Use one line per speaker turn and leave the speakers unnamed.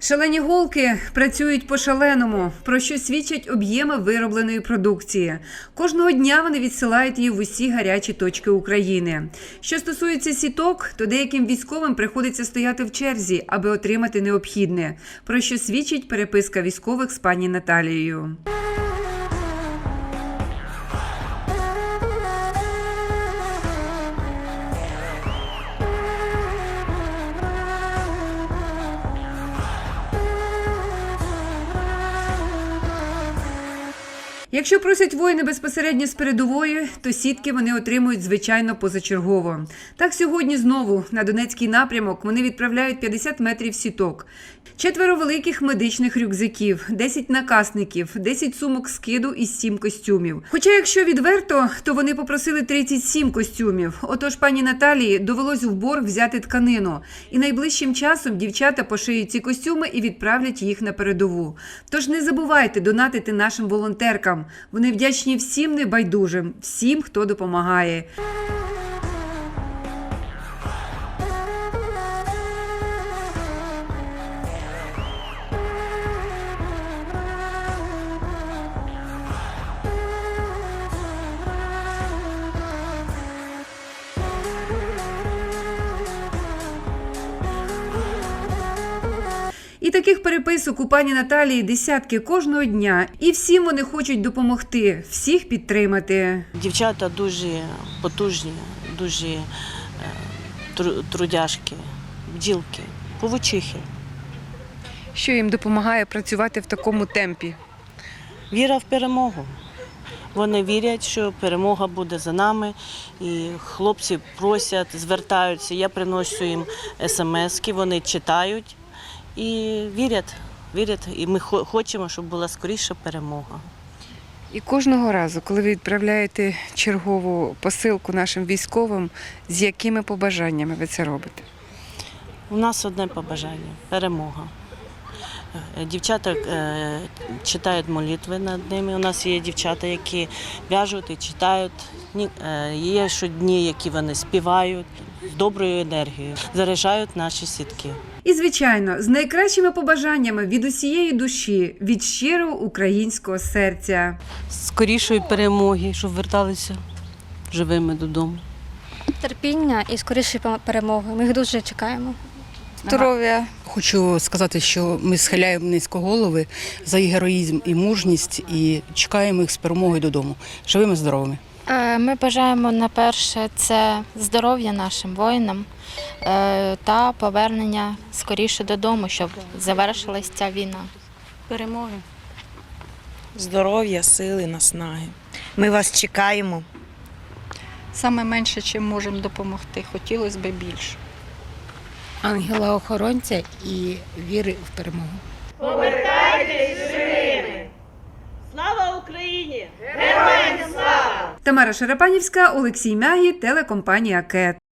Шалені голки працюють по-шаленому, про що свідчать об'єми виробленої продукції. Кожного дня вони відсилають її в усі гарячі точки України. Що стосується сіток, то деяким військовим приходиться стояти в черзі, аби отримати необхідне, про що свідчить переписка військових з пані Наталією. Якщо просять воїни безпосередньо з передової, то сітки вони отримують звичайно позачергово. Так сьогодні знову на Донецький напрямок вони відправляють 50 метрів сіток, четверо великих медичних рюкзаків, 10 накасників, 10 сумок скиду і 7 костюмів. Хоча, якщо відверто, то вони попросили 37 костюмів. Отож, пані Наталії довелось в борг взяти тканину, і найближчим часом дівчата пошиють ці костюми і відправлять їх на передову. Тож не забувайте донатити нашим волонтеркам. Вони вдячні всім небайдужим, всім, хто допомагає. І таких переписок у пані Наталії десятки кожного дня. І всім вони хочуть допомогти, всіх підтримати.
Дівчата дуже потужні, дуже е, тру- трудяшки, бділки, повучихи.
Що їм допомагає працювати в такому темпі?
Віра в перемогу. Вони вірять, що перемога буде за нами. І хлопці просять, звертаються. Я приношу їм смски, вони читають і вірять. Вірять, і ми хо- хочемо, щоб була скоріша перемога.
І кожного разу, коли ви відправляєте чергову посилку нашим військовим, з якими побажаннями ви це робите?
У нас одне побажання перемога. Е, Дівчата е, читають молитви над ними. У нас є дівчата, які в'яжуть і читають. Ні- е, Є щодні, які вони співають з доброю енергією, заряджають наші сітки.
І звичайно, з найкращими побажаннями від усієї душі, від щирого українського серця.
скорішої перемоги, щоб верталися живими додому.
терпіння і скорішої перемоги. Ми їх дуже чекаємо.
Здоров'я.
Хочу сказати, що ми схиляємо низько голови за їх героїзм і мужність і чекаємо їх з перемогою додому. Живими, здоровими.
Е, Ми бажаємо на перше це здоров'я нашим воїнам е, та повернення скоріше додому, щоб завершилась ця війна.
Перемоги.
здоров'я, сили, наснаги. Ми вас чекаємо.
Саме менше, чим можемо допомогти. Хотілося б більше.
Ангела-охоронця і віри в перемогу. Повертайтесь живими! Слава Україні! Героям слава!
Тамара Шарапанівська, Олексій Мягі, телекомпанія КЕТ.